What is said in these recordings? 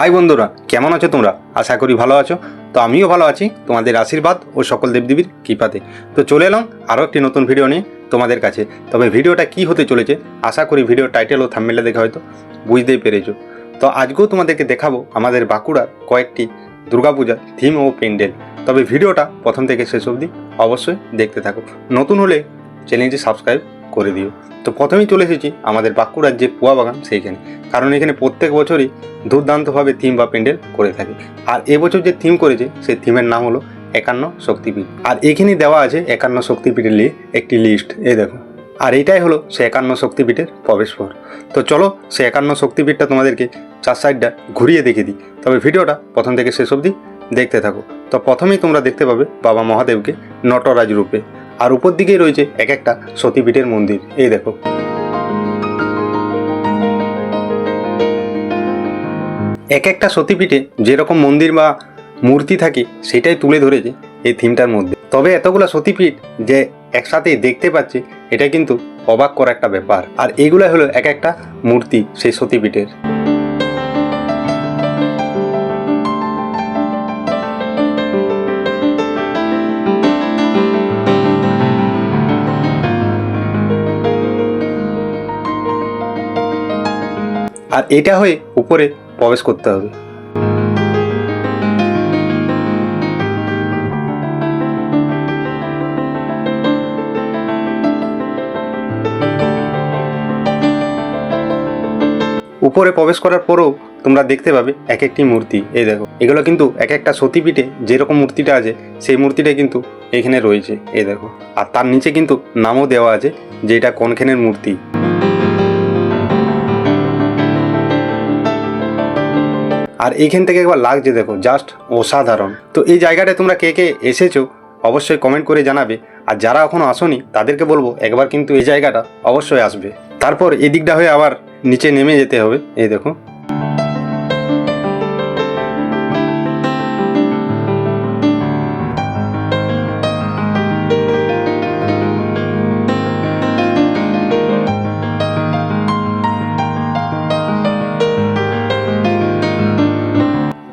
High বন্ধুরা, কেমন আছো তোমরা? আশা করি ভালো আছো। তো আমিও ভালো আছি তোমাদের আশীর্বাদ ও সকল দেবদেবীর কৃপাতে। তো চলে এলাম আরও একটি নতুন ভিডিও নিয়ে তোমাদের কাছে। তবে ভিডিওটা কি হতে চলেছে, আশা করি ভিডিও টাইটেল ও থাম্বেলে দেখে হয়তো বুঝতেই পেরেছ। তো আজকেও তোমাদেরকে দেখাবো আমাদের বাঁকুড়ার কয়েকটি দুর্গাপূজার থিম ও প্যান্ডেল। তবে ভিডিওটা প্রথম থেকে শেষ অবধি অবশ্যই দেখতে থাকো। নতুন হলে চ্যানেলটি সাবস্ক্রাইব করে দিও। তো প্রথমেই চলে এসেছি আমাদের বাঁকুড়ার যে পুয়া বাগান সেইখানে। কারণ এখানে প্রত্যেক বছরই দুর্দান্তভাবে থিম বা প্যান্ডেল করে থাকে। আর এবছর যে থিম করেছে, সেই থিমের নাম হলো একান্ন শক্তিপীঠ। আর এখানেই দেওয়া আছে একান্ন শক্তিপীঠের নিয়ে একটি লিস্ট এই দেখো। আর এইটাই হলো সে একান্ন শক্তিপীঠের প্রবেশ পর তো চলো সে একান্ন শক্তিপীঠটা তোমাদেরকে চার সাইডটা ঘুরিয়ে দেখিয়ে দিই। তবে ভিডিওটা প্রথম থেকে শেষ অবধি দেখতে থাকো। তো প্রথমেই তোমরা দেখতে পাবে বাবা মহাদেবকে নটরাজ রূপে। আর উপর দিকেই রয়েছে এক একটা সতীপীঠের মন্দির। এই দেখো। এক একটা সতীপীঠে যেরকম মন্দির বা মূর্তি থাকে, সেটাই তুলে ধরেছে এই থিমটার মধ্যে। তবে এতগুলো সতীপীঠ যে একসাথে দেখতে পাচ্ছি, এটা কিন্তু অবাক করা একটা ব্যাপার। আর এইগুলো হলো এক একটা মূর্তি সেই সতীপীঠের। আর এটা হয়ে উপরে প্রবেশ করতে হবে। উপরে প্রবেশ করার পরেও তোমরা দেখতে পাবে এক একটি মূর্তি। এই দেখো, এগুলো কিন্তু এক একটা সতীপীঠে যেরকম মূর্তিটা আছে, সেই মূর্তিটা কিন্তু এখানে রয়েছে। এই দেখো, আর তার নিচে কিন্তু নামও দেওয়া আছে যে এটা কোনখানের মূর্তি। আর এইখান থেকে একবার লাগছে দেখো জাস্ট অসাধারণ। তো এই জায়গাটা তোমরা কে কে এসেছ অবশ্যই কমেন্ট করে জানাবে। আর যারা এখনও আসনি, তাদেরকে বলব একবার কিন্তু এই জায়গাটা অবশ্যই আসবে। তারপর এদিকটা দিকটা হয়ে আবার নিচে নেমে যেতে হবে। এই দেখো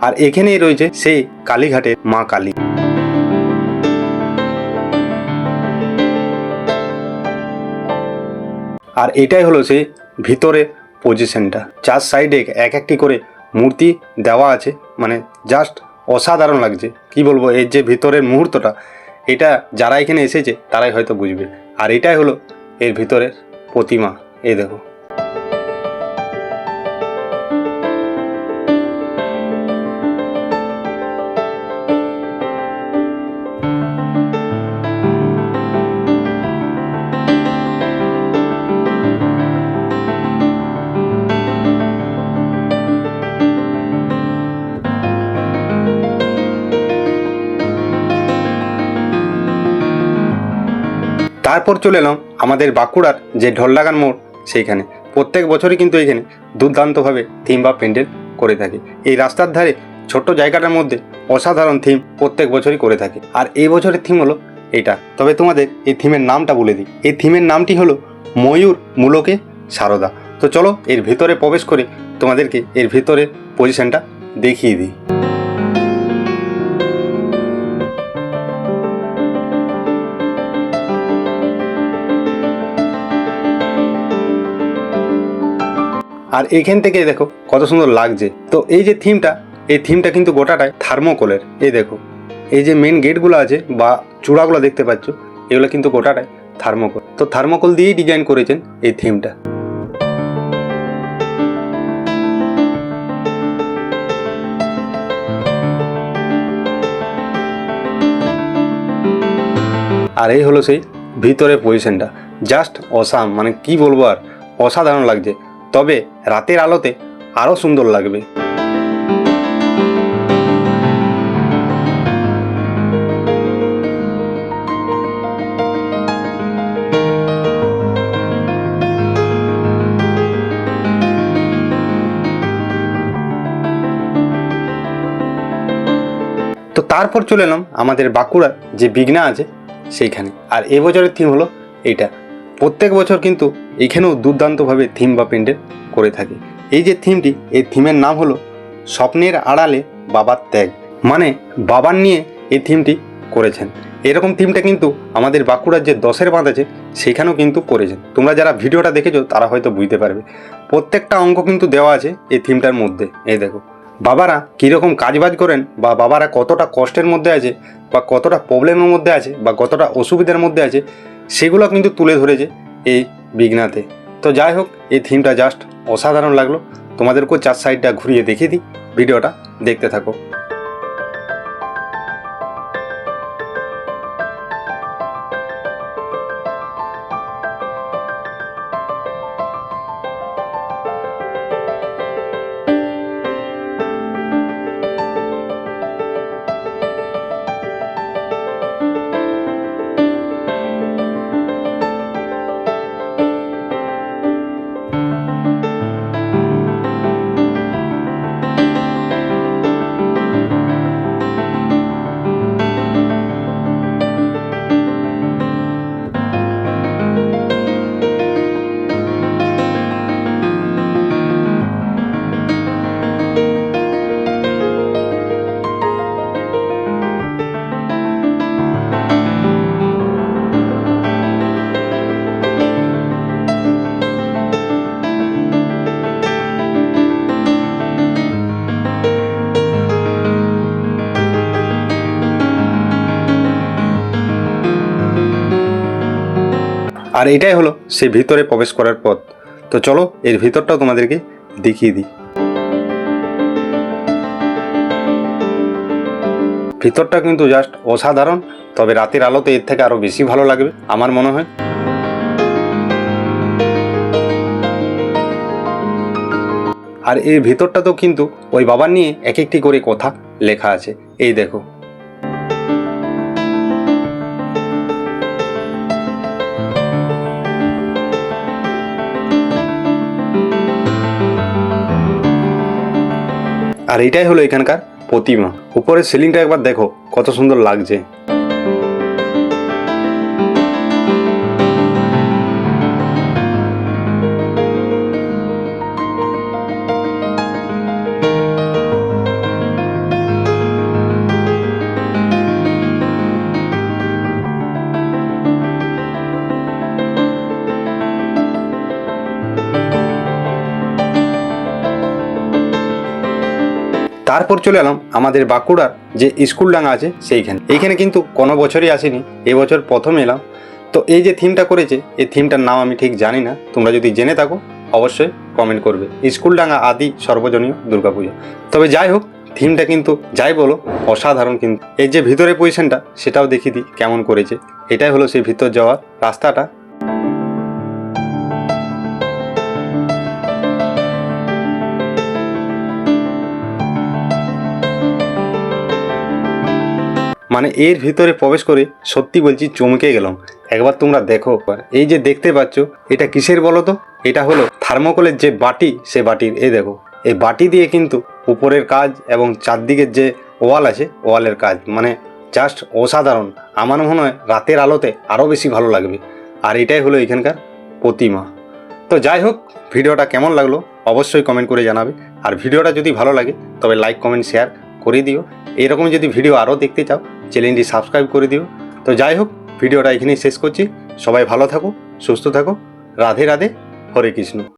আর এখানেই রয়েছে সেই কালীঘাটের মা কালী। আর এটাই হলো সেই ভিতরে পজিশনটা। চার সাইডে এক একটি করে মূর্তি দেওয়া আছে মানে জাস্ট অসাধারণ লাগছে। কি বলব এর যে ভিতরের মুহূর্তটা, এটা যারা এখানে এসেছে তারাই হয়তো বুঝবে। আর এটাই হলো এর ভিতরের প্রতিমা, এই দেখো। তারপর চলে এলাম আমাদের বাঁকুড়ার যে ঢোললাগান মোড়, সেইখানে। প্রত্যেক বছরই কিন্তু এখানে দুর্দান্তভাবে থিম বা প্যান্ডেল করে থাকে। এই রাস্তার ধারে ছোট্ট জায়গাটার মধ্যে অসাধারণ থিম প্রত্যেক বছরই করে থাকে। আর এই বছরের থিম হলো এটা। তবে তোমাদের এই থিমের নামটা বলে দিই। এই থিমের নামটি হলো ময়ূর মূলকে সারদা। তো চলো এর ভিতরে প্রবেশ করে তোমাদেরকে এর ভিতরের পজিশনটা দেখিয়ে দিই। আর এইখান থেকে দেখো কত সুন্দর লাগছে। তো এই যে থিমটা, এই থিমটা কিন্তু গোটাটাই থার্মোকলের। এই দেখো, এই যে মেন গেটগুলো আছে বা চূড়াগুলো দেখতে পাচ্ছ, এগুলো কিন্তু গোটাটাই থার্মোকল। তো থার্মোকল দিয়েই ডিজাইন করেছেন এই থিমটা। আর এই হলো সেই ভিতরে পজিশনটা জাস্ট অসাম মানে কি বলব আর, অসাধারণ লাগছে। তবে রাতের আলোতে আরও সুন্দর লাগবে। তো তারপর চলে এলাম আমাদের বাঁকুড়ার যে বিঘ্না আছে সেইখানে। আর এবছরের থিম হলো এইটা। প্রত্যেক বছর কিন্তু এখানেও দুর্দান্তভাবে থিম বা প্যান্ডেল করে থাকে। এই যে থিমটি এই থিমের নাম হলো স্বপ্নের আড়ালে বাবার ত্যাগ। মানে বাবার নিয়ে এই থিমটি করেছেন। এরকম থিমটা কিন্তু আমাদের বাঁকুড়ার যে দশের বাঁধ আছে, সেখানেও কিন্তু করেছেন। তোমরা যারা ভিডিওটা দেখেছ, তারা হয়তো বুঝতে পারবে। প্রত্যেকটা অঙ্ক কিন্তু দেওয়া আছে এই থিমটার মধ্যে। এই দেখো, বাবারা কীরকম কাজবাজ করেন বা বাবারা কতটা কষ্টের মধ্যে আছে, বা কতটা প্রবলেমের মধ্যে আছে, বা কতটা অসুবিধার মধ্যে আছে সেগুলো কিন্তু তুলে ধরেছে এই বিঘ্নাতে। তো যাই হোক, এই থিমটা জাস্ট অসাধারণ লাগল। তোমাদেরকেও চার সাইডটা ঘুরিয়ে দেখিয়ে দিই। ভিডিওটা দেখতে থাকো। আর এটাই হলো সেই ভিতরে প্রবেশ করার পথ। তো চলো, এর ভিতরটাও তোমাদেরকে দেখিয়ে দিই। ভিতরটা কিন্তু জাস্ট অসাধারণ, তবে রাতের আলোতে এর থেকে আরও বেশি ভালো লাগবে, আমার মনে হয়। আর এর ভিতরটাতেও কিন্তু ওই বাবার নিয়ে এক একটি করে কথা লেখা আছে। এই দেখো। আর এটাই হলো এখানকার প্রতিমা। উপরের সিলিংটা একবার দেখো কত সুন্দর লাগছে। তারপর চলে এলাম আমাদের বাঁকুড়ার যে স্কুল ডাঙ্গা আছে সেইখানে। এইখানে কিন্তু কোনো বছরই আসেনি, এবছর প্রথম এলাম। তো এই যে থিমটা করেছে, এই থিমটার নাম আমি ঠিক জানি না। তোমরা যদি জেনে থাকো, অবশ্যই কমেন্ট করবে। স্কুল ডাঙ্গা আদি সর্বজনীয় দুর্গাপুজো তবে যাই হোক থিমটা কিন্তু যাই বলো, অসাধারণ কিন্তু। এই যে ভিতরে পজিশনটা সেটাও দেখিয়ে দিই কেমন করেছে। এটাই হলো সেই ভিতর যাওয়ার রাস্তাটা। মানে এর ভিতরে প্রবেশ করে সত্যি বলছি চমকে গেলাম। একবার তোমরা দেখো। এই যে দেখতে পাচ্ছ, এটা কিসের বলো তো? এটা হলো থার্মোকলের যে বাটি, সে বাটির, এই দেখো। এই বাটি দিয়ে কিন্তু উপরের কাজ এবং চারদিকের যে ওয়াল আছে, ওয়ালের কাজ। মানে জাস্ট অসাধারণ। আমার মনে হয় রাতের আলোতে আরও বেশি ভালো লাগবে। আর এটাই হলো এখানকার প্রতিমা। তো যাই হোক, ভিডিওটা কেমন লাগল অবশ্যই কমেন্ট করে জানাবে। আর ভিডিওটা যদি ভালো লাগে, তবে লাইক কমেন্ট শেয়ার করে দিও। এরকম যদি ভিডিও আরও দেখতে চাও চ্যানেলটি সাবস্ক্রাইব করে দিও। তো যাই হোক, ভিডিওটা এখানেই শেষ করছি। সবাই ভালো থাকো, সুস্থ থাকো। রাধে রাধে, হরে কৃষ্ণ।